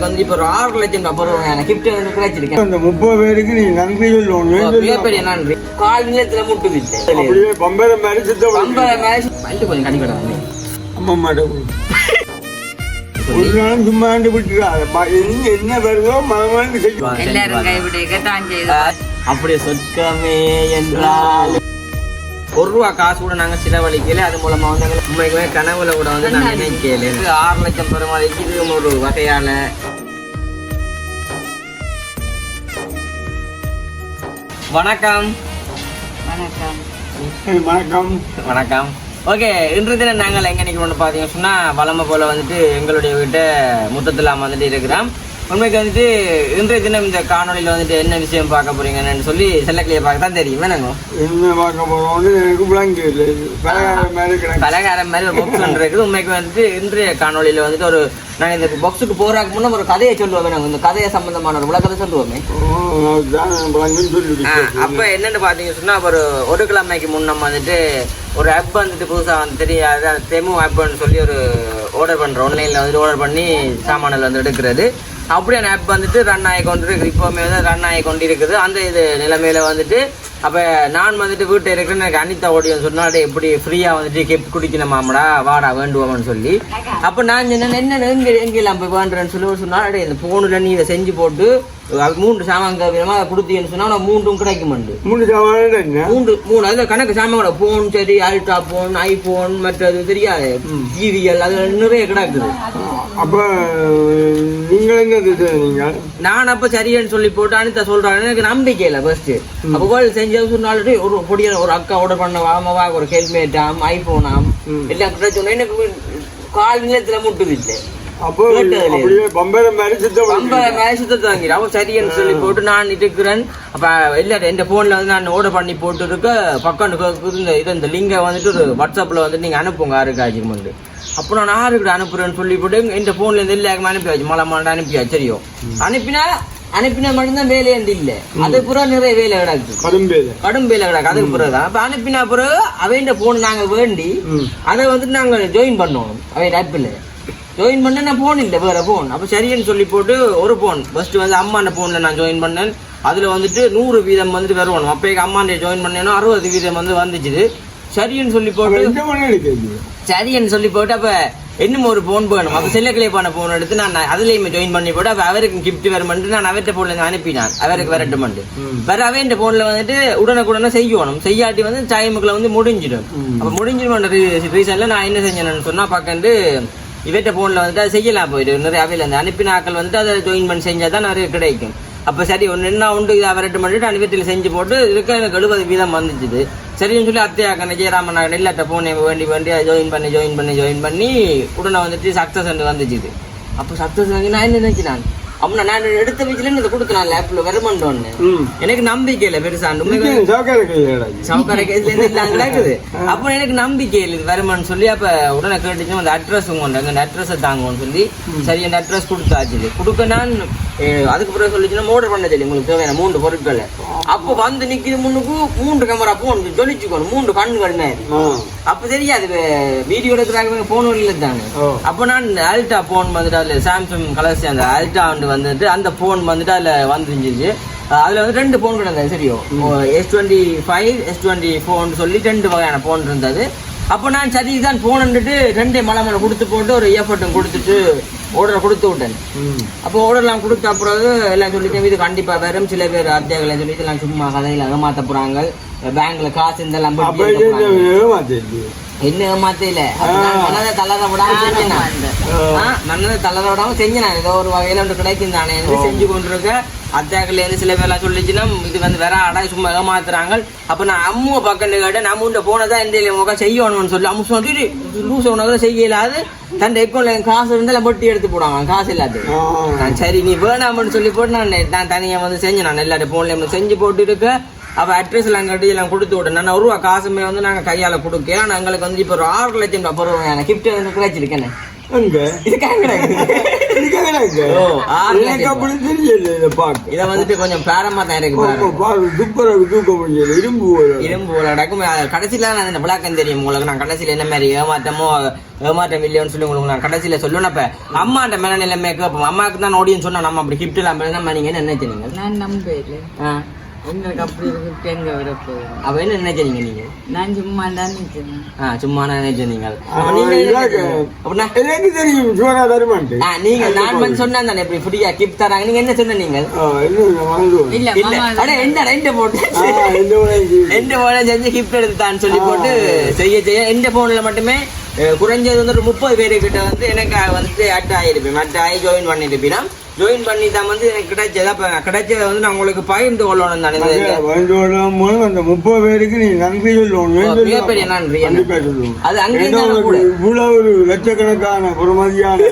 வந்து இப்போ ஒரு ஆறு லட்சம் ரூபாய் பொருள் கிஃப்ட் வந்து கிடைச்சிருக்கேன் அந்த முப்பது பேருக்கு நீ நன்றி சொல்லணும் மிகப்பெரிய நன்றி கால் நிலத்துல முட்டு விட்டு. அப்படியே பம்பர மாதிரி சுத்த பம்பரை மேட்ச் பண்ணிட்டு கொஞ்சம் கடிக்கடா அம்மா மாட்டேன் ஒரு நாளும் சும்மா ஆண்டு விட்டுறாரு எங்க என்ன வருதோ மகமான்னு செய்யும் எல்லாரும் கைவிடுக தான் செய்து அப்படியே சொற்கமே என்றால். ஒரு ரூபா காசு கூட நாங்க செலவழிக்கல. அது மூலமா வந்து எங்களுக்கு உண்மைக்குமே கனவுல கூட வந்து நினைக்கல. இது ஆறு லட்சம் பெருமாளைக்கு இது ஒரு வகையான வணக்கம். வணக்கம். வணக்கம். வணக்கம். ஓகே இன்று தினம் நாங்கள் எங்க நிற்கிறோம்னு பார்த்தீங்கன்னா சொன்னா வளமை போல வந்துட்டு எங்களுடைய வீட்டை முத்தத்தில் வந்துட்டு இருக்கிறோம். உண்மைக்கு வந்துட்டு இன்றைய தினம் இந்த காணொளியில் வந்துட்டு என்ன விஷயம் பார்க்க போறீங்கன்னு சொல்லி செல்லக்கிளியை பார்க்க தான் தெரியும். வேணுங்க என்ன பார்க்க போறோம்னு எனக்கு விளங்கி இல்லை. பலகாரம் மாதிரி பலகாரம் மாதிரி ஒரு பாக்ஸ் ஒன்று இருக்குது. உண்மைக்கு வந்துட்டு இன்றைய காணொளியில் வந்துட்டு ஒரு நாங்கள் இந்த பாக்ஸுக்கு போறாக்கு முன்னே ஒரு கதையை சொல்லுவோம். நாங்கள் இந்த கதையை சம்பந்தமான ஒரு உலகத்தை சொல்லுவோமே. அப்ப என்னன்னு பாத்தீங்க சொன்னா ஒரு ஒரு கிழமைக்கு முன்னம் வந்துட்டு ஒரு ஆப் வந்துட்டு புதுசாக வந்து தெரியாது தெமு ஆப்னு சொல்லி ஒரு ஆர்டர் பண்ணுறோம் ஆன்லைனில் வந்துட்டு ஆர்டர் பண்ணி சாமானில் வந்து எடுக்கிறது. அப்படியான ஆப் வந்துட்டு ரன் ஆகி கொண்டு இருக்கு இப்போவுமே வந்து ரன் ஆகி கொண்டு இருக்குது அந்த இது நிலைமையில் வந்துட்டு அப்போ நான் வந்துட்டு வீட்டை இருக்கிறேன் எனக்கு அனிதா ஓடியும் சொன்னாடே எப்படி ஃப்ரீயாக வந்துட்டு கெப் குடிக்கணுமாமடா வாடா வேண்டுவோம்னு சொல்லி. அப்போ நான் என்ன என்ன எங்கே எங்கெல்லாம் போய் வேண்டுறேன்னு சொல்லி. சொன்னாடே இந்த ஃபோனில் நீ இதை செஞ்சு போட்டு அது மூன்று சாமான் கவியமா கொடுத்தீங்கன்னு சொன்னா மூன்றும் கிடைக்குமாண்டு. மூணு சவால் என்ன மூன்று மூணு அதுல கணக்கு சாமான் போன் சரி அல்ட்ரா போன் ஐபோன் மற்றது தெரியாது. ஜிவிஎல் அது நிறைய கிடக்குது. அப்ப நீங்க எங்க இது நீங்க நான் அப்ப சரின்னு சொல்லி போட்டு அனிதா சொல்றாங்க எனக்கு நம்பிக்கை இல்லை ஃபர்ஸ்ட் அப்ப போல் செஞ்ச ஒரு பொடிய ஒரு அக்கா ஆர்டர் பண்ண வாமவா ஒரு ஹெல்மெட்டாம் ஐபோனாம் எல்லாம் கிடைச்சோன்னே எனக்கு கால் நிலத்துல முட்டுது அப்போ சொல்லி போட்டு நான் இருக்கிறேன் அப்ப இல்ல என் போன்ல வந்து நான் ஆர்டர் பண்ணி போட்டு இருக்க பக்கம் இது இந்த லிங்கை வந்துட்டு ஒரு வாட்ஸ்அப்ல வந்து நீங்க அனுப்புங்க ஆருக்கு ஆச்சுமெண்டு அப்போ நான் ஆருக்கு அனுப்புறேன்னு சொல்லி போட்டு இந்த போன்ல இருந்து எல்லாருக்குமே அனுப்பியாச்சு மலை மலை அனுப்பியாச்சு சரியோ? அனுப்பினா அனுப்பினா மட்டும்தான் வந்து இல்ல. அது புறா நிறைய வேலை கிடக்கு. கடும் வேலை. கிடக்கு அதுக்கு பிறகு தான். அப்ப அனுப்பினா பிறகு அவன் போன் நாங்க வேண்டி அதை வந்துட்டு நாங்க ஜாயின் பண்ணணும் அவன் ஆப்பில் ஜாயின் பண்ண நான் போன் இல்லை வேற போன் அப்போ சரின்னு சொல்லி போட்டு ஒரு போன் ஃபர்ஸ்ட் வந்து அம்மாண்ட போன்ல நான் ஜாயின் பண்ணேன். அதுல வந்துட்டு நூறு வீதம் வந்துட்டு வருவானும் அப்போ அம்மாண்ட ஜாயின் பண்ணேன்னா அறுபது வீதம் வந்து வந்துச்சுது. சரின்னு சொல்லி போட்டு சரின்னு சொல்லி போட்டு அப்ப இன்னும் ஒரு போன் வேணும். அப்ப செல்லக்கிளைப்பான போன் எடுத்து நான் அதுலயுமே ஜாயின் பண்ணி போட்டு அப்ப அவருக்கு கிஃப்ட் வரமெண்டு நான் அவர்கிட்ட போன்ல இருந்து அனுப்பினான். அவருக்கு வரட்டுமெண்டு வேற அவன் போன்ல வந்துட்டு உடனுக்குடனே செய்யணும். செய்யாட்டி வந்து டைமுக்குள்ள வந்து முடிஞ்சிடும். அப்ப முடிஞ்சிடும் ரீசன்ல நான் என்ன செஞ்சேன்னு சொன்னா பக்கந்து இவற்ற ஃபோனில் வந்துட்டு அதை செய்யலாம் போயிட்டு. நிறைய அவையில் அந்த அனுப்பின ஆக்கள் வந்துட்டு அதை ஜாயின் பண்ணி செஞ்சால் தான் நிறைய கிடைக்கும். அப்போ சரி ஒன்று என்ன உண்டு இதை அவர்கிட்ட பண்ணிட்டு அனுப்பத்தில் செஞ்சு போட்டு இருக்க எனக்கு எழுபது வீதம் வந்துச்சுது. சரின்னு சொல்லி அத்தையாக்க ஜெயராமன் நகர் எல்லாத்த ஃபோனை வேண்டி வேண்டி ஜாயின் பண்ணி ஜாயின் பண்ணி ஜாயின் பண்ணி உடனே வந்துட்டு சக்ஸஸ் வந்துச்சுது. அப்போ சக்ஸஸ் நான் என்ன நினைக்கிறான்? அப்படின்னா நான் எடுத்த வீச்சில இதை கொடுக்கலாம் வரமாட்டோன்னு ம். எனக்கு நம்பிக்கை இல்லை பெருசா. கிடக்குது அப்போ எனக்கு நம்பிக்கை இல்லை இது வருமான்னு சொல்லி அப்ப உடனே கேட்டுச்சு அந்த அட்ரஸ் உங்க அந்த அட்ரஸை தாங்கன்னு சொல்லி சரி அந்த அட்ரஸ் கொடுத்தாச்சு கொடுக்க நான் அதுக்கு பிறகு சொல்லிச்சுன்னா ஆர்டர் பண்ண சொல்லி உங்களுக்கு தேவையான மூன்று பொருட்களை. அப்போ வந்து நிக்குது முன்னுக்கு மூன்று கேமரா போன் ஜொலிச்சுக்கணும். மூன்று மாதிரி ஆ. அப்ப தெரியாது வீடியோ எடுக்கிறாங்க போன் இல்லை தாங்க ஓ. அப்போ நான் அல்ட்ரா போன் வந்துட்டு அதுல சாம்சங் கலர்ஸ் அந்த அல்ட்ரா வந்து வந்துட்டு அந்த போன் வந்துட்டு அதுல வந்துருந்துச்சு. அதுல வந்து ரெண்டு போன் கிடந்தது சரியோ? S twenty five S twenty phone சொல்லி ரெண்டு வகையான போன் இருந்தது. அப்போ நான் சரி தான் போன் வந்துட்டு ரெண்டே மலை மலை கொடுத்து போட்டு ஒரு ஏர்போர்ட்டும் கொடுத்துட்டு ஆர்டரை கொடுத்து விட்டேன். அப்போ ஆர்டர்லாம் கொடுத்த பிறகு எல்லாம் சொல்லிட்டு இது கண்டிப்பா வரும். சில பேர் அத்தியாகளை சொல்லிட்டு எல்லாம் சும்மா கதையில ஏமாத்த போறாங்க. பேங்க்ல காசு. ஏமாத்திடுது என்ன ஏமாத்தையில? மனதை தளர விடாம செஞ்சேன்? நான். மனதை தளர விடாம செஞ்சேன்? நான். ஏதோ ஒரு வகையில ஒன்று கிடைக்கும் தானே? செஞ்சு கொண்டிருக்க. அத்தாக்கள் இருந்து சில பேர்லாம் சொல்லிச்சுன்னா இது வந்து வேற அடா சும்மா ஏமாத்துறாங்க. அப்ப நான் அம்முவை பக்கம் கேட்டேன் நம்ம உண்ட போனதா இந்த முக செய்யணும்னு சொல்லி. அம்மு சொல்லிட்டு லூஸ் உனக்கு செய்யலாது தன் அக்கௌண்ட்ல காசு இருந்தாலும் பொட்டி எடுத்து போடுவாங்க காசு இல்லாது நான் சரி நீ வேணாம்னு சொல்லி போட்டு நான் நான் தனியாக வந்து செஞ்சேன். நான் எல்லாரும் ஃபோன்லேயும் செஞ்சு போட்டு இருக்க. அவள் அட்ரஸ் எல்லாம் கட்டி எல்லாம் கொடுத்து விட்டேன். நான் ஒரு ரூபா காசுமே வந்து நாங்கள் கையால் கொடுக்க ஆனால் எங்களுக்கு வந்து இப்போ ஒரு ஆறு லட்சம் ரூபா பொருள் கிஃப்ட் வந்து கிடைச்சிருக்கேன் எனக்கு இதை வந்துட்டு கொஞ்சம் பேரமா தான் இருக்கு இரும்பு. இரும்பு நடக்கும். கடைசியில நான் இந்த விளக்கம் தெரியும் உங்களுக்கு. நான் கடைசியில என்ன மாதிரி ஏமாற்றமோ ஏமாற்றம் இல்லையோன்னு சொல்லி உங்களுக்கு நான் கடைசியில சொல்லணும். அப்ப அம்மாட்ட மேல நிலைமை கேட்போம். அம்மாவுக்கு தான் ஓடியும் சொன்னா நம்ம அப்படி கிஃப்ட் நம்ம நீங்க என்ன நினைச்சீங்க நான் உங்களுக்கு அப்படி இருக்கு எங்க வரப்போகுது அப்ப என்ன நினைச்சீங்க நீங்க நான் சும்மா தான் நினைச்சேன் ஆ, சும்மா நான் நினைச்சீங்க என்ன எனக்கு தெரியும் சோனா தருமான்ட்டு. ஆ, நீங்க நான் வந்து சொன்னா தானே இப்படி ஃப்ரீயா கிஃப்ட் தராங்க. நீங்க என்ன சொன்ன நீங்க. இல்ல இல்ல அட எந்த ரெண்டு போட்டு எந்த போன செஞ்சு கிஃப்ட் எடுத்துட்டான்னு சொல்லி போட்டு செய்ய செய்ய. எந்த போன்ல மட்டுமே குறைஞ்சது வந்து ஒரு முப்பது பேருக்கிட்ட வந்து எனக்கு வந்து அட் ஆகிருப்பேன் அட் ஆகி ஜாயின் பண்ணிருப்பேன் ஜாயின் பண்ணி தான் வந்து எனக்கு கிடைச்சது. அப்ப கிடைச்சதை வந்து நான் உங்களுக்கு பகிர்ந்து கொள்ளணும் தானே போது அந்த முப்பது பேருக்கு நீ நன்றி சொல்லணும். ஓ, மிகப்பெரிய நன்றி. அது கூட. இவ்வளவு ஒரு லட்சக்கணக்கான பொறுமதியான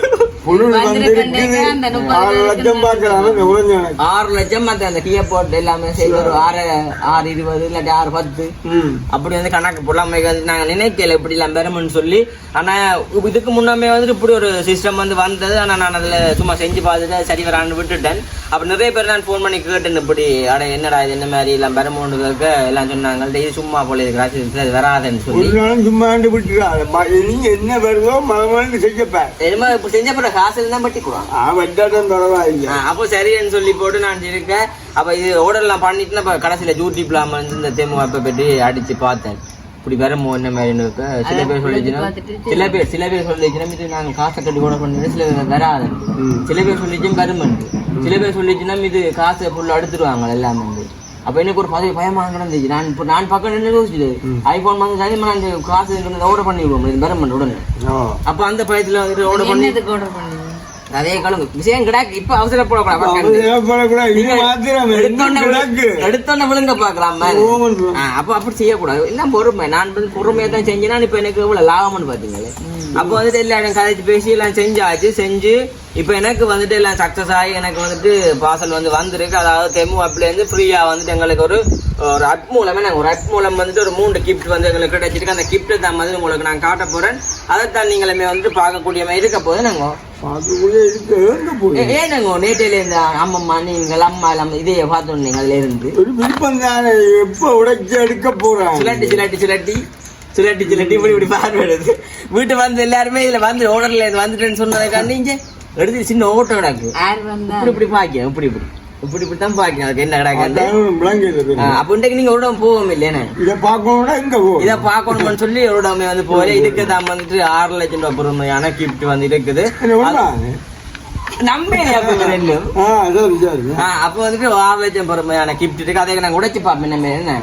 ஆறு லட்சம் ஆறு லட்சம் மத்த அந்த கிய போட்டு எல்லாமே செய்து ஒரு ஆறு ஆறு இருபது இல்லாட்டி ஆறு பத்து. அப்படி வந்து கணக்கு போடலாம வந்து நாங்க நினைக்கல இப்படி எல்லாம் பெருமைன்னு சொல்லி. ஆனா இதுக்கு முன்னாமே வந்துட்டு இப்படி ஒரு சிஸ்டம் வந்து வந்தது. ஆனா நான் அதுல சும்மா செஞ்சு பார்த்துட்டு சரி வரான்னு விட்டுட்டேன். அப்ப நிறைய பேர் நான் ஃபோன் பண்ணி கேட்டேன் இப்படி அட என்னடா இது? என்ன மாதிரி எல்லாம் பெருமோண்டு இருக்க எல்லாம் சொன்னாங்க இது சும்மா போல இருக்கிறா அது வராதுன்னு ஒரு சொல்லி சும்மா என்ன வருதோ மகமானு செய்யப்ப. என்னமோ இப்ப செஞ்ச பிற காசு தான் பட்டி அப்போ சரின்னு சொல்லி போட்டு நான் இருக்கேன். அப்ப இது ஓடர்லாம் பண்ணிட்டு அப்ப கடைசியில யூடியூப்ல வந்து இந்த தேமு அப்ப பற்றி அடிச்சு பார்த்தேன். இப்படி வருமோ என்ன மாதிரி இருக்கு? சில பேர் சொல்லிச்சுன்னா சில பேர் சில பேர் சொல்லிச்சுன்னா இது நாங்க காசை கட்டி கூட பண்ணுறது சில பேர் வராது. சில பேர் சொல்லிச்சும் வருமண்டு சில பேர் சொல்லிச்சுன்னா இது காசை ஃபுல்லா எடுத்துருவாங்க எல்லாமே வந்து. அப்ப எனக்கு ஒரு பதவி பயமா நடந்துச்சு நான் இப்போ நான் பக்கம் நின்று யோசிச்சுது. ஐபோன் வந்து சரி நான் இந்த காசு ஓர்டர் பண்ணி விடுவோம் இது வருமண்டு உடனே. ஆ. அப்ப அந்த பயத்துல வந்துட்டு ஓர்டர் பண்ணி order பண்ணீங்க? அதே கலங்கு விஷயம் கிடாக்கு இப்ப அவசரப்படக்கூடாது எடுத்தோன்ன விழுங்க பாக்கலாம் அப்ப அப்படி செய்யக்கூடாது. எல்லாம் பொறுமை. நான் வந்து பொறுமையா தான் செஞ்சேன்னா இப்ப எனக்கு எவ்வளவு லாபம்னு பாத்தீங்களே. அப்ப வந்துட்டு எல்லா இடம் கதைச்சு பேசி எல்லாம் செஞ்சாச்சு செஞ்சு இப்ப எனக்கு வந்துட்டு எல்லாம் சக்சஸ் ஆகி எனக்கு வந்துட்டு பார்சல் வந்து வந்திருக்கு. அதாவது தெமு ஆப்ல இருந்து ஃப்ரீயா வந்துட்டு எங்களுக்கு ஒரு ஒரு அட் மூலமே நாங்க ஒரு அட் மூலம் வந்துட்டு ஒரு மூணு கிஃப்ட் வந்து எங்களுக்கு கிடைச்சிருக்கு. அந்த கிஃப்ட் தான் வந்து உங்களுக்கு நான் காட்ட போறேன். அதைத்தான் நீங்களுமே வந்துட்டு பார்க்கக்கூடிய மாதிரி இருக்க போது நாங்க அதுக்குள்ளே இருக்கு எங்க போய் ஏ- ஏனுங்க நேற்றையில இந்த அம்மம்மா நீங்கள் அம்மா எல்லாம் இதைய பார்த்தோன்னீங்க அதுல இருந்து. ஒரு எப்ப உடைச்சு எடுக்க போறாங்க? சிலட்டி சிலட்டி சிலட்டி சிலட்டி சிலட்டி இப்படி இப்படி பார்வையிடுது வீட்டு வந்து எல்லாருமே இதுல வந்து ஓடர்ல இது வந்துட்டேன்னு சொன்னதை நீங்க எடுத்து சின்ன ஓட்டம் கிடக்கு. இப்படி இப்படி பாக்கியம் இப்படி இப்படி. இப்படி இப்படி தான் பாக்கியம் அதுக்கு என்ன கிடக்கு. அப்போ இன்றைக்கு நீங்க ஒரு போவோம் இல்லையானே இதை பார்க்கணும்னா எங்க போ இதை பார்க்கணும்னு சொல்லி ஒரு வந்து போற இதுக்கு தான் வந்துட்டு ஆறு லட்சம் ரூபாய் பொறுமையான கிஃப்ட் வந்து இருக்குது. அப்ப வந்துட்டு லட்சம் பொறுமையான இருக்கு அதை நாங்க உடைச்சு பார்ப்போம் என்ன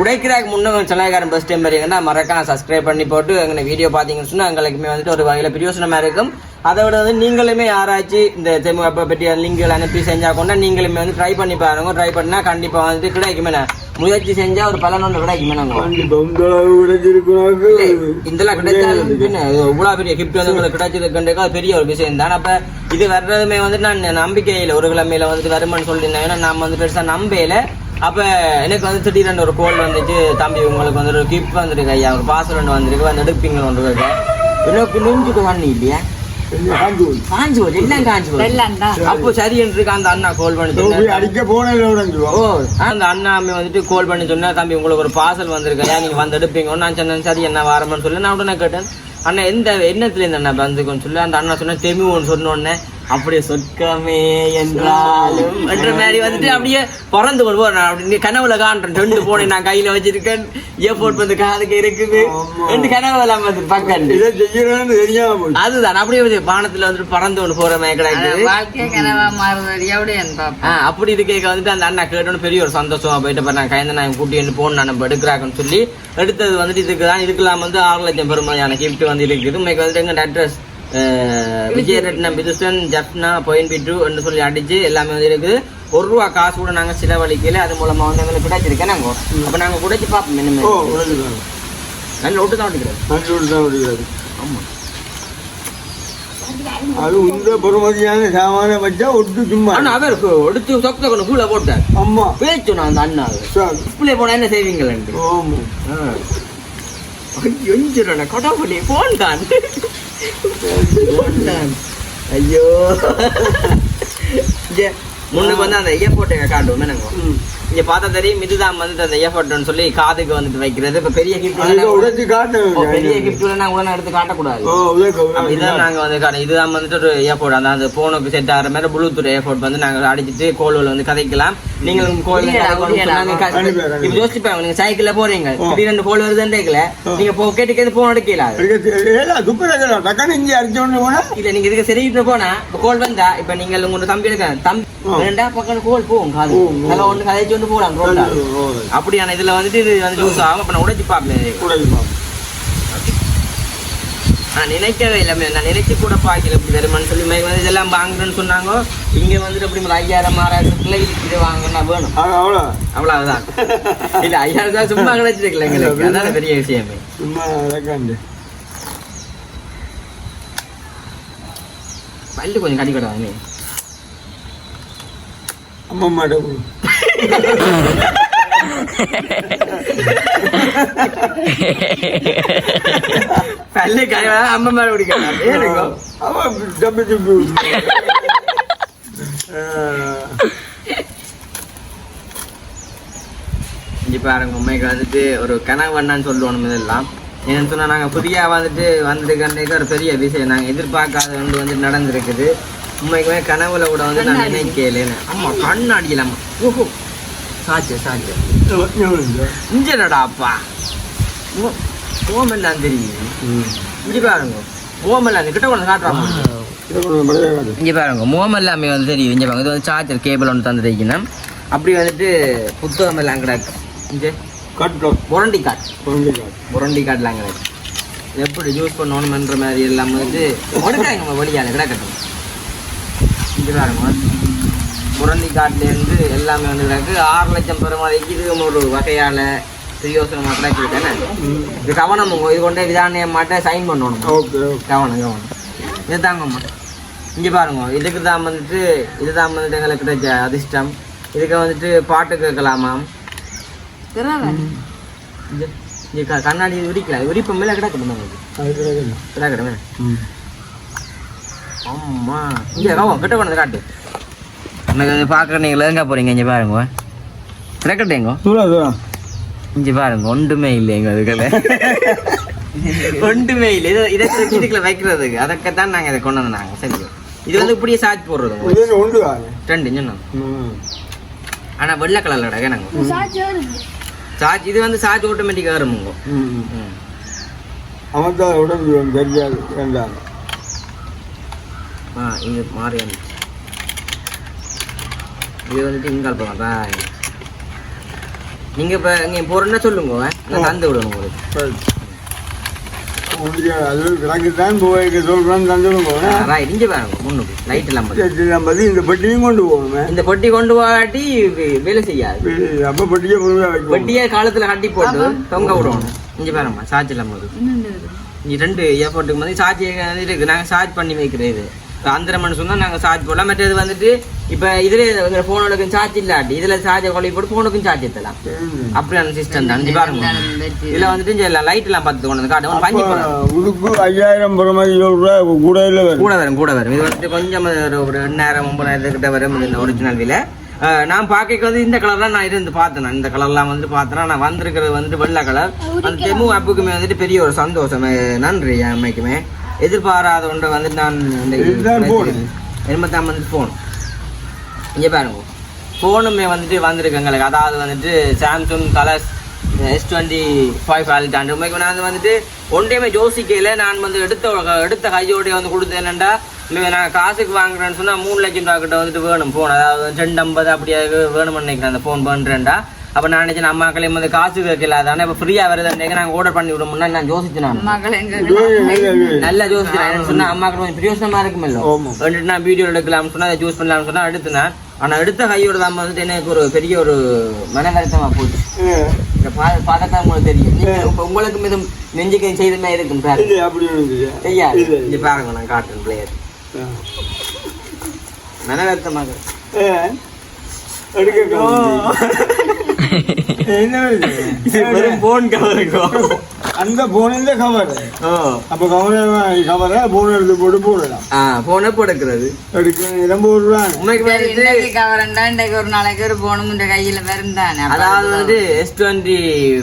உடைக்கிறாக்கு முன்ன சொல்லாக்காரன் பஸ் டைம் வரீங்கன்னா மறக்காம சப்ஸ்கிரைப் பண்ணி போட்டு எங்க வீடியோ பாத்தீங்கன்னு சொன்னா எங்களுக்குமே வந்துட்டு ஒரு வகையில பிரயோசனமா இருக்கும். அதை விட வந்து நீங்களுமே யாராச்சும் இந்த தெமு அப்ப பற்றிய லிங்குகள் அனுப்பி செஞ்சா கொண்டா நீங்களுமே வந்து ட்ரை பண்ணி பாருங்க. ட்ரை பண்ணா கண்டிப்பா வந்துட்டு கிடைக்குமே முயற்சி செஞ்சா ஒரு பலன் ஒன்று கிடைக்குமே இதெல்லாம் கிடைச்சாலும் பின்ன இவ்வளவு பெரிய கிஃப்ட் வந்து உங்களுக்கு கிடைச்சிருக்குன்றது அது பெரிய ஒரு விஷயம் தான். அப்ப இது வர்றதுமே வந்து நான் நம்பிக்கையில ஒரு கிழமையில வந்துட்டு வருமானு சொல்லியிருந்தேன். ஏன்னா நான் வந்து பெருசா நம்பையில அப்ப எனக்கு வந்து திடீர்னு ஒரு கோல் வந்துச்சு. தம்பி உங்களுக்கு வந்து ஒரு கிஃப்ட் வந்துருக்கு ஐயா. ஒரு பார்சல் ஒன்று வந்திருக்கு. வந்து எடுப்பீங்க ஒன்று இருக்கு எனக்கு நெஞ்சுக்கு தண்ணி இல்லையா? காஞ்சி போய் காஞ்சி போச்சு எல்லாம் காஞ்சி போச்சு வெள்ளம் தான். அப்போ சரி இருக்கு அந்த அண்ணா கால் பண்ணி சொன்னாரு. அடிக்க ஓ அந்த அண்ணாமே வந்துட்டு கால் பண்ணி சொன்னா தம்பி உங்களுக்கு ஒரு பார்சல் வந்திருக்கையா நீங்க வந்து எடுப்பீங்க? நான் சொன்னேன் சரி என்ன வாரம்னு சொல்லி. நான் உடனே கேட்டேன். அண்ணா எந்த எண்ணத்துல இருந்து அண்ணா வந்துக்குன்னு சொல்லி? அந்த அண்ணா சொன்ன தெமி ஒன்று சொன்ன உடனே அப்படியே சொர்க்கமே என்றாலும் என்ற மாதிரி வந்துட்டு அப்படியே பிறந்து கொண்டு நான் அப்படி கனவுல காண்றேன். ரெண்டு போனேன் நான் கையில வச்சிருக்கேன். ஏர்போர்ட் வந்து காதுக்கு இருக்குது. ரெண்டு கனவு எல்லாம் வந்து பக்கம் இதை செய்யணும்னு தெரியாம போய் அதுதான். அப்படியே வந்து வானத்துல வந்துட்டு பறந்து கொண்டு போற மாதிரி ஆ, அப்படி இது கேட்க வந்துட்டு அந்த அண்ணா கேட்டோன்னு பெரிய ஒரு சந்தோஷமா போயிட்டு நான் கைந்த நான் கூட்டி வந்து போன் நான் நம்ம எடுக்கிறாங்கன்னு சொல்லி எடுத்தது வந்துட்டு இதுக்கு தான் இதுக்கெல்லாம் வந்து ஆறு லட்சம் பெருமையான கிஃப்ட் வந்து இருக்குது. இன்னைக்கு வந்துட்டு எங்க அட்ரஸ் விஜயரட்னம் பிதுசன் ஜப்னா பாயிண்ட் பிட்டு என்று சொல்லி அடிச்சு எல்லாமே வந்து இருக்குது. ஒரு ரூபா காசு கூட நாங்க செலவழிக்கல. அது மூலமா வந்து எங்களுக்கு கிடைச்சிருக்கேன் நாங்க அப்ப நாங்க குடைச்சு பார்ப்போம் என்ன நல்ல ஒட்டு தான் ஒட்டுக்கிறது நன்றி தான் விடுகிறாரு ஆமா அது இந்த பொறுமதியான சாமான வச்சா ஒட்டு சும்மா. ஆனா அவருக்கு எடுத்து சொக்க கொண்டு கீழே போட்டார். அம்மா. பேச்சு நான் அந்த அண்ணா. டிஸ்பிளே போனா என்ன செய்வீங்களேன்ட்டு ஆமா. எஞ்சிடன கடவுளே போன் தான். ஐயோ முன்னுக்கு வந்து அந்த ஏர்போர்ட்டை காட்டுவோம் என்னங்க ம். இங்க பார்த்தா தெரியும் இதுதான் வந்து அந்த ஏர்போர்ட்னு சொல்லி காதுக்கு வந்துட்டு வைக்கிறது. இப்ப பெரிய கிஃப்ட் உடைச்சு பெரிய கிஃப்ட் நாங்க உடனே எடுத்து காட்டக்கூடாது. இதான் நாங்க வந்து காண- இதுதான் வந்துட்டு ஒரு ஏர்போர்ட் அந்த அந்த போனுக்கு செட் ஆகிற மாதிரி ப்ளூடூத் ஏர்போர்ட் வந்து நாங்க அடிச்சிட்டு கோல்ல வந்து கதைக்கலாம். நீங்களும். கண்டிப்பா, கண்டிப்பா. இப்ப நீங்க சைக்கிள்ல போறீங்க. திடீர்னு கோல் வருதுன்னு கேட்கல. நீங்க போ கேட்டு கேட்டு போன் எடுக்கல போனா? இல்ல நீங்க இதுக்கு சரிட்டு போனா கோல் வந்தா இப்ப நீங்க உங்க தம்பி எடுக்க தம்பி. ரெண்டா பக்கம் கோல் போகும் காது ஒண்ணு கதைச்சு ரோட்ல ஓ, அப்படியான இதுல வந்துட்டு இது வந்து யூஸ் ஆகும். நான் உடைச்சு உடைக்குமா நான் நினைக்கவே இல்லை நான் நினைச்சு கூட பார்க்கல. இப்படி வருமானு சொல்லி மைக் வந்து இதெல்லாம் வாங்குறேன்னு சொன்னாங்க. இங்க வந்துட்டு அப்படி ஒரு ஐயாயிரம் ஆறாயிரத்துக்குள்ள இது வாங்கினா வேணும். அவ்வளோ. அவ்வளவுதான். இல்ல ஐயாயிரம் தான் சும்மா கிடைச்சிருக்கல எங்களுக்கு. அதான் பெரிய விஷயமே. சும்மா பல்லு கொஞ்சம் கடிக்கடாது அம்மா மாட்ட கொடு. பல்லு கடிக்கடா அம்மா மேல பிடிக்கலாம் ஏனுங்க துப்பி விட்டு. ஆ, இங்க பாருங்க உண்மைக்கு வந்துட்டு ஒரு கனவண்ணான்னு சொல்லுவோம் இதெல்லாம் ஏன்னு சொன்னா நாங்க புதியா வந்துட்டு வந்திருக்கன்றைக்கு ஒரு பெரிய விஷயம் நாங்க எதிர்பார்க்காத ஒன்று வந்து நடந்திருக்குது. உண்மைக்குமே கனவுல கூட வந்து நான் நினைக்கலேன்னு. ஆமா கண்ணாடியிலாமா ஓஹோ சாச்சு சாச்சு எவ்வளவு? இஞ்சனடா அப்பா? ஓமெல்லாம் தெரியும் ம். இங்க பாருங்க. ஓமெல்லாம் கிட்ட கொண்டு காட்டுறாங்க. இங்க பாருங்க. மோம் எல்லாமே வந்து தெரியும் இங்க பாருங்க. இது வந்து சார்ஜர் கேபிள் ஒன்று தந்துருக்கணும் அப்படி வந்துட்டு புத்தகம் எல்லாம் கிடக்கு. இங்க. கட்டம் புரண்டி காட் காட்டு. புரண்டி காட்லாம் கிடக்கு. எப்படி யூஸ் பண்ணணுமன்ற மாதிரி எல்லாம் வந்து கொடுக்குறாங்க நம்ம வழியால கிடக்கட்டும். இங்க பாருங்க. புரண்டி காட்டுலேருந்து எல்லாமே வந்து கிடக்கு ஆறு லட்சம் பெருமதிக்கு இது ஒரு கிடக்குது தானே ம். இது கவனம் உங்க இது கொண்டு விதானிய மாட்ட சைன் பண்ணணும் ஓகே ஓகே. கவனம் கவனம். இது தாங்கம்மா இங்கே பாருங்க இதுக்கு தான் வந்துட்டு இதுதான் வந்துட்டு எங்களுக்கு கிடைச்ச அதிர்ஷ்டம். இதுக்கு வந்துட்டு பாட்டு கேட்கலாமாம் திறவன் இது இங்க க- கண்ணாடி உரிக்கலாம் உரிப்பு மேலே கிடக்கணும் கிடையாது. கிடக்கணுமே. அம்மா. இங்கே கவனம் கிட்ட கொண்டு காட்டு. எனக்கு அது பார்க்குற நீங்கள் எங்கே போகிறீங்க இங்கே பாருங்க. கிடக்கட்டேங்க தூரா தூரா. இங்கே பாருங்க ஒன்றுமே இல்லைங்க அதுக்குள்ள. ஒன்றுமே இல்லை. இதை இதை தூக்கி இதுக்குள்ள வைக்கிறதுக்கு. அதுக்கு தான் நாங்கள் இதை கொண்டு வந்தோம் நாங்கள் சரி இது வந்து இப்படியே சார்ஜ் போடுறது. இது என்ன ஒன்று. ரெண்டு சொன்னோம் ம். ஆனால் வெள்ளை கலரில் கிடக்கு நாங்கள் சார்ஜ் இது வந்து சார்ஜ் ஆட்டோமேட்டிக்காக வருமுங்க ம், ம். ம். அவன் தான் உடம்பு தெரியாது வேண்டாம். ஆ இது மாறி வந்துச்சு இது வந்துட்டு இங்கால் போகலாம் பாய் நீங்கள் இப்போ இங்கே போகிறேன்னா சொல்லுங்க நான் தந்து விடணும் உங்களுக்கு. இந்த பெட்டியும் கொண்டு போகணுமே. இந்த பொட்டி கொண்டு வாட்டி வேலை செய்யாது. அப்போ பெட்டியை காலத்துல கட்டி போட்டு தொங்க விடணும். இங்க பாருங்கம்மா சார்ஜ் இல்லாம ரெண்டு ஏர்போர்ட்டுக்கு வந்து சார்ஜ் இருக்கு. நாங்க சார்ஜ் பண்ணி வைக்கிறது இது அந்த மணி சொன்னா நாங்க சார்ஜ் போடலாம். மற்றது வந்துட்டு இப்ப இதுல எங்க போனுக்கும் சார்ஜ் இல்லாட்டி இதுல சார்ஜ் கொலை போட்டு போனுக்கும் சார்ஜ் ஏத்தலாம் அப்படியான சிஸ்டம் தான். பாருங்க. இதுல வந்துட்டு இங்க லைட் எல்லாம் பார்த்து கொண்டு வந்து காட்டுவோம் பஞ்சு. உடுக்கு ஐயாயிரம் கூட கூட வரும் கூட வரும். இது வந்துட்டு கொஞ்சம் ஒரு- ஒரு எண்ணாயிரம் கிட்ட வரும் இந்த ஒரிஜினல் விலை. நான் பார்க்க வந்து இந்த கலர் தான் நான் இருந்து பார்த்தேன் நான். இந்த கலர்லாம் வந்து பார்த்தேன்னா நான் வந்திருக்கிறது வந்துட்டு வெள்ளை கலர் அந்த தெமு ஆப்புக்குமே வந்துட்டு பெரிய ஒரு சந்தோஷம் நன்றி அம்மைக்குமே. எதிர்பாராத ஒன்றை வந்துட்டு நான். எண்பத்தாம் வந்துட்டு ஃபோன் இங்கே பாருங்க. ஃபோனுமே வந்துட்டு வந்திருக்கு எங்களுக்கு அதாவது வந்துட்டு Samsung colours S twenty five ஆல்டாண்டு உண்மைக்கு நான் வந்துட்டு ஒன்றையுமே யோசிக்கையில் நான் வந்து எடுத்த எடுத்த கையோடைய வந்து கொடுத்தேன் என்னண்டா? இல்லை நான் காசுக்கு வாங்குறேன்னு சொன்னால் மூணு லட்சம் ரூபா கிட்ட வந்துட்டு வேணும் ஃபோன் அதாவது ரெண்டு ஐம்பது அப்படியே வேணும்னு நினைக்கிறேன் அந்த ஃபோன் பண்ணுறேன்டா அப்போ நான் நினைச்சேன் அம்மாக்களையும் வந்து காசு வைக்கல அதானே இப்போ ஃப்ரீயாக வருதுன்னு நாங்கள் ஆர்டர் பண்ணி விடுமுன்னா நான் யோசிச்சேன் நான். நல்ல ஜூஸ் என்னன்னு சொன்னா அம்மாக்கு கொஞ்சம் பிரயோசனமா இருக்குமல்ல. வந்துட்டு நான் வீடியோ எடுக்கலாம்னு சொன்னா அதை ஜூஸ் பண்ணலாம்னு சொன்னா எடுத்து நான் ஆனா எடுத்த கையோட தான் வந்துட்டு எனக்கு ஒரு பெரிய ஒரு மன போச்சு. இந்த பா- பார்த்தா உங்களுக்கு தெரியும். இப்ப உங்களுக்கு மீதும் நெஞ்சுக்கை செய்த மாதிரி இருக்கும் பாரு இல்லை அப்படி இருந்துச்சு செய்யாது இல்லை இங்க பாருங்க நான் காட்டுறேன் பிளேயர் மன வருத்தமாக எடுக்க என்ன இது வருது? வெறும் போன் கவருக்கும் அந்த போனில் கவர் ஓ அப்ப கவரை கவரை போன் எடுத்து போட்டு போடலாம். ஆ போனை போடுக்கிறது எடுக்க இடம் உண்மைக்கு வந்து இன்னைக்கு கவரண்டா இன்றைக்கு ஒரு நாளைக்கு ஒரு போனும் இந்த கையில வருந்தானே அதாவது வந்து எஸ் டுவெண்ட்டி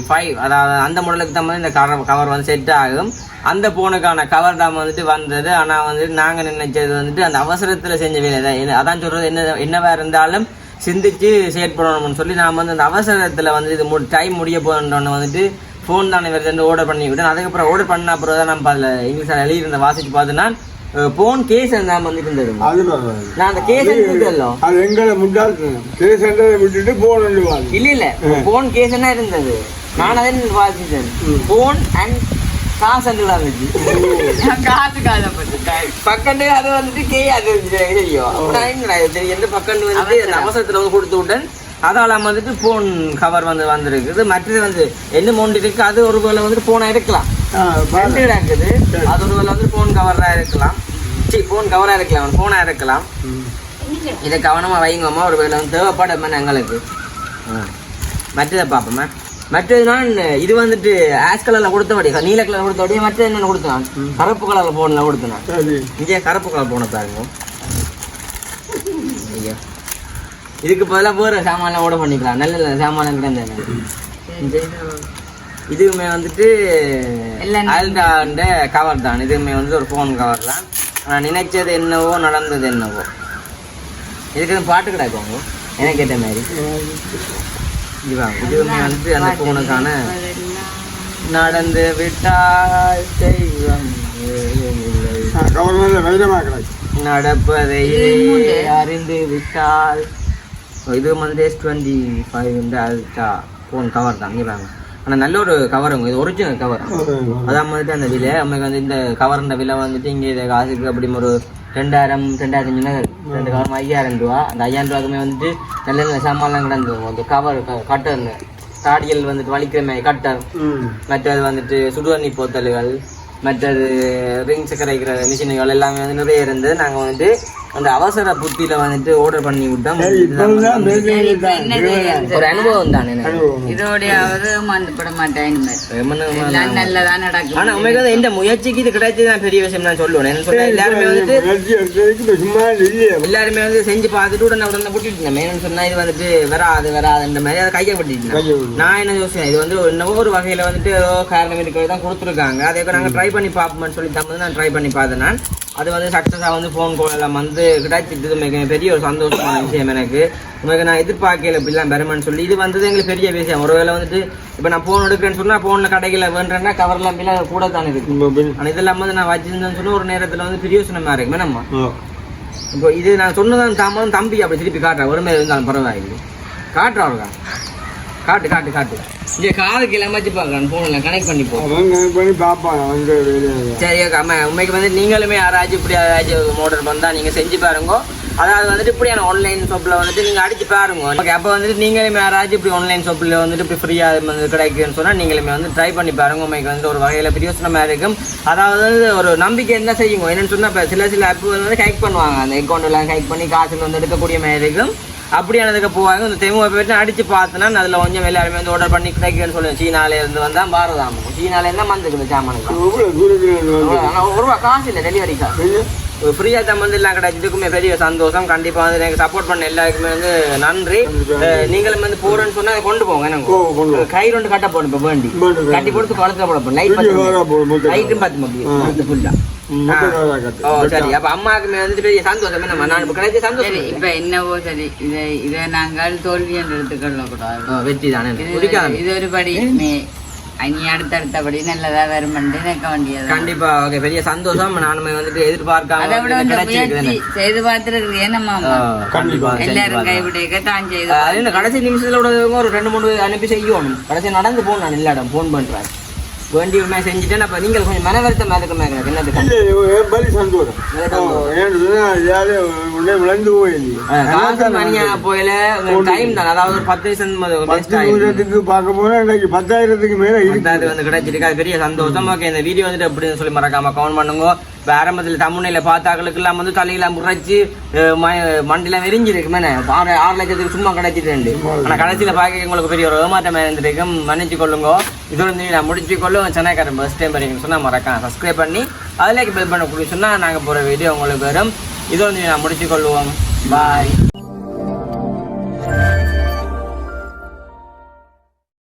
ஃபைவ் அதாவது அந்த மாடலுக்கு தான் வந்து இந்த கவர் கவர் வந்து செட் ஆகும். அந்த போனுக்கான கவர் தான் வந்துட்டு வந்தது. ஆனா வந்துட்டு நாங்க நினைச்சது வந்துட்டு அந்த அவசரத்துல செஞ்ச வேலை தான் அதான் சொல்றது. என்ன என்னவா இருந்தாலும் சிந்திச்சு செயற்படணும்னு சொல்லி நான் வந்து அந்த அவசரத்துல வந்து இது டைம் முடிய போனோன்னு வந்துட்டு ஃபோன் தானே வருதுன்னு ஆர்டர் பண்ணி விட்டேன் அதுக்கப்புறம் ஆர்டர் பண்ண அப்புறம் தான் நம்ம அதில் இங்கிலீஷில் எழுதியிருந்த வாசிச்சு பார்த்தேன்னா போன் கேஸ் தான் வந்துட்டு இருந்தது. நான் அந்த கேஸ் எடுத்துக்கல அது எங்களை முட்டாள் கேசண்டரை விட்டுட்டு போன் இல்ல இல்ல. போன் கேஸ் என்ன இருந்தது. நான் அதை வாசிச்சேன். போன் அண்ட் காசு இருந்துச்சு நான் காசு காலப்பட்டு பக்கண்டு அது வந்துட்டு கே அது தெரியும் எந்த பக்கண்டு வந்து அவசரத்துல வந்து கொடுத்து விட்டேன். அதால வந்துட்டு போன் கவர் வந்து வந்திருக்குது. மற்றது வந்து என்ன மோண்டி இருக்கு அது ஒரு வேலை வந்துட்டு போனா இருக்கலாம் ரெண்டு இருக்குது. அது ஒரு வேலை வந்து போன் கவரா இருக்கலாம் சரி போன் கவரா இருக்கலாம் போனா இருக்கலாம் இதை கவனமா வைங்கம்மா. ஒரு வேலை வந்து தேவைப்படமா எங்களுக்கு. மற்றதை பார்ப்போம்மா. மற்றது நான் இது வந்துட்டு ஆஷ் கலர்ல கொடுத்தபடி நீல கலர் கொடுத்தபடி மற்றது என்ன கொடுத்தான் கருப்பு கலர்ல போன்ல கொடுத்தான் சரி. இங்கே கருப்பு கலர் போன பாருங்க. ஐயா. இதுக்கு பதிலாக வேற சாமான்லாம் ஓட பண்ணிக்கலாம். நல்ல நல்ல சாமான் கிடந்தேன் இதுவுமே வந்துட்டு ஆல்டாண்ட கவர் தான். இதுவுமே வந்து ஒரு ஃபோன் கவர் தான். நான் நினைச்சது என்னவோ நடந்தது என்னவோ. இதுக்கு பாட்டு கிடக்குவாங்க எனக்கு கேட்ட மாதிரி. இது வாங்க இதுவுமே வந்துட்டு அந்த ஃபோனுக்கான நடந்து விட்டால் தெய்வம் நடப்பதை அறிந்து விட்டால் இது வந்து எஸ் டுவெண்ட்டி ஃபைவ் இந்த அல்ட்ரா ஃபோன் கவர் தான் பாருங்க. ஆனால் நல்ல ஒரு கவருங்க இது ஒரிஜினல் கவர் அதான் வந்துட்டு அந்த விலை நமக்கு வந்து இந்த கவர்ன்ற விலை வந்துட்டு இங்கே இதை காசுக்கு அப்படி ஒரு ரெண்டாயிரம் ரெண்டாயிரத்தி அஞ்சு ரெண்டு கவரம் ஐயாயிரம் ரூபா. அந்த ஐயாயிரம் ரூபாக்குமே வந்துட்டு நல்ல நல்ல சாமான்லாம் கிடந்து அந்த கவர் கட்டர் தாடியல் வந்துட்டு வலிக்கிற மாதிரி கட்டர் மற்றது வந்துட்டு சுடுதண்ணி போத்தல்கள். மற்றது ரிங்ஸ் கரைக்கிற மிஷின்கள் எல்லாமே வந்து நிறைய இருந்தது. நாங்கள் வந்துட்டு அந்த அவசர புத்தியில வந்துட்டு ஆர்டர் பண்ணி விட்டோம். ஒரு அனுபவம் தானே. இதோடையாவது மறந்துபட மாட்டேன் இனிமேல் எம்மன்னு எல்லாம் நல்லதா நடக்கும். ஆனா வந்து எந்த முயற்சிக்கு இது கிடைச்சது நான் பெரிய விஷயம் நான் சொல்லுவேன். எல்லாருமே வந்துட்டு எல்லாருமே வந்து செஞ்சு பார்த்துட்டு உடனே உடனே விட்டுட்டு மேனு சொன்னா இது வந்துட்டு வராது வராதுன்ற மாதிரி அதை கையை விட்டுட்டு கையை விட்டு. நான் என்ன யோசிச்சேன்? இது வந்து என்னவோ ஒரு வகையில வந்துட்டு ஏதோ காரணம் இருக்கிறது தான் கொடுத்துருக்காங்க. அதே நாங்க ட்ரை பண்ணி பார்ப்போம்னு சொல்லி தான் வந்து நான் ட்ரை பண்ணி பார்த்தேன் நான். அது வந்து சக்ஸஸாக வந்து ஃபோன் கால் எல்லாம் வந்து கிடைச்சிட்டு மிக பெரிய ஒரு சந்தோஷமான விஷயம் எனக்கு. உங்களுக்கு நான் எதிர்பார்க்கல இப்படிலாம் பெருமைன்னு சொல்லி. இது வந்தது எங்களுக்கு பெரிய விஷயம். ஒருவேளை வந்துட்டு இப்போ நான் ஃபோன் எடுக்கிறேன்னு சொன்னா ஃபோனில் கடையில் வேண்டுறேன்னா கவர்லாம் பிள்ளை கூட தானே இருக்கு. ஆனால் இதெல்லாம் வந்து நான் வச்சிருந்தேன்னு சொன்னா ஒரு நேரத்தில் வந்து பிரியோசனமாக இருக்கு. ஆ. இப்போ இது நான் சொன்னதான் தாமதம் தம்பி அப்படி திருப்பி காட்டுறேன் ஒரு மாதிரி இருந்தாலும் பரவாயில்லை. காட்டுறா காட்டு காட்டு காட்டு. இங்கே காதுக்கு எல்லாம் வச்சு பார்க்குறேன் ஃபோனில் கனெக்ட் பண்ணி போ. அவன் கணக்கு பண்ணி பார்ப்பான் அவங்க வேலையை சரி அம்மா உண்மைக்கு வந்து நீங்களுமே யாராச்சும் இப்படி யாராச்சும் மாடல் வந்தால் நீங்கள் செஞ்சு பாருங்க. அதாவது வந்துட்டு இப்படியான ஆன்லைன் ஷாப்பில் வந்துட்டு நீங்கள் அடிச்சு பாருங்க. ஓகே அப்போ வந்துட்டு நீங்களுமே யாராச்சும் இப்படி ஆன்லைன் ஷாப்பில் வந்துட்டு இப்படி ஃப்ரீயாக வந்து கிடைக்குன்னு சொன்னால் நீங்களுமே வந்து ட்ரை பண்ணி பாருங்க. உண்மைக்கு வந்து ஒரு வகையில் பிரயோசனமாக இருக்கும். அதாவது வந்து ஒரு நம்பிக்கை என்ன செய்யுங்க. என்னன்னு சொன்னால் இப்போ சில சில ஆப் வந்து ஹேக் பண்ணுவாங்க. அந்த அக்கௌண்ட் எல்லாம் ஹேக் பண்ணி காசுல வந்து எடுக்கக்கூடிய மாதிரி இருக்கும். அப்படியானதுக்கு போவாங்க இந்த தெமுக போயிட்டு அடிச்சு பார்த்தனா அதில் கொஞ்சம் எல்லாருமே வந்து ஆர்டர் பண்ணி கிடைக்குன்னு சொல்லுவேன். சீனால இருந்து வந்தா பாரதாமம் சீனால இருந்தா வந்துக்குது சாமானுக்கு. ரூபா காசு இல்லை டெலிவரி காசு. ஃப்ரீயா தான் வந்து எல்லாம் கிடைச்சதுக்குமே பெரிய சந்தோஷம். கண்டிப்பா வந்து எனக்கு சப்போர்ட் பண்ண எல்லாருக்குமே வந்து நன்றி. நீங்களும் வந்து போறேன்னு சொன்னா அதை கொண்டு போங்க எனக்கு. கை ரெண்டு கட்ட போடும் இப்போ வேண்டி. கட்டி போட்டு குளத்துல போட லைட் லைட்டும் பத்து முடியும் ஃபுல்லா சரி அப்ப அம்மாவுக்குமே வந்துட்டு பெரிய சந்தோஷம் என்ன நான் இப்ப கிடைச்ச சரி சந்தோஷம் இப்ப என்னவோ சரி இதை இதை நாங்கள் தோல்வி என்று எடுத்துக்கொள்ள கூடாது ஆ, வெற்றி தானே இது ஒரு படி அனி அடுத்தடுத்தபடி நல்லதா வரும் நினைக்க வேண்டியது கண்டிப்பா ஓகே பெரிய சந்தோஷம் நானுமே வந்துட்டு எதிர்பார்க்காம அதை விட முயற்சி. செய்து கண்டிப்பா எல்லாரும். கைவிடைக்க தான் செய்து கடைசி நிமிஷத்துல ஒரு ரெண்டு மூணு அனுப்பி செய்யணும் கடைசி நடந்து போகணும் நான் இல்லாடம் ஃபோன் பண்றேன் வேண்டியவுமே செஞ்சுட்டேன். அப்ப நீங்கள் கொஞ்சம் மன வருத்தம் இருக்குமே எனக்கு என்னதுக்கு இல்லை, என் பலி சந்தோஷம். உடனே விளைந்து மணியா போயில டைம் தான். அதாவது ஒரு பத்து நிமிஷத்துக்கு பார்க்க போனா இன்னைக்கு பத்தாயிரத்துக்கு மேல அது வந்து கிடைச்சிருக்கு. அது பெரிய சந்தோஷம். ஓகே இந்த வீடியோ வந்துட்டு எப்படின்னு சொல்லி மறக்காம கமெண்ட் பண்ணுங்க. இப்போ ஆரம்பத்தில் தமிழ்நில பார்த்தாக்களுக்கு எல்லாம் வந்து தலையெல்லாம் முறைச்சு மண்டிலாம் விரிஞ்சிருக்கு மேனே ஆறு ஆறு லட்சத்துக்கு சும்மா கிடைச்சிட்டு ஆனால் கடைசியில் பார்க்க உங்களுக்கு பெரிய ஒரு ஏமாற்றம் இருந்திருக்கும் மன்னிச்சு கொள்ளுங்க. இதோட வந்து நான் முடிச்சு சென்னைக்காரன் ஃபஸ்ட் டைம் வரீங்கன்னு சொன்னால் மறக்காம சப்ஸ்கிரைப் பண்ணி அதில் பெல் பண்ண கொடுத்து சொன்னால் நாங்கள் போகிற வீடியோ உங்களுக்கு வரும். இதோட வந்து நான் முடிச்சு கொள்வோம் பாய்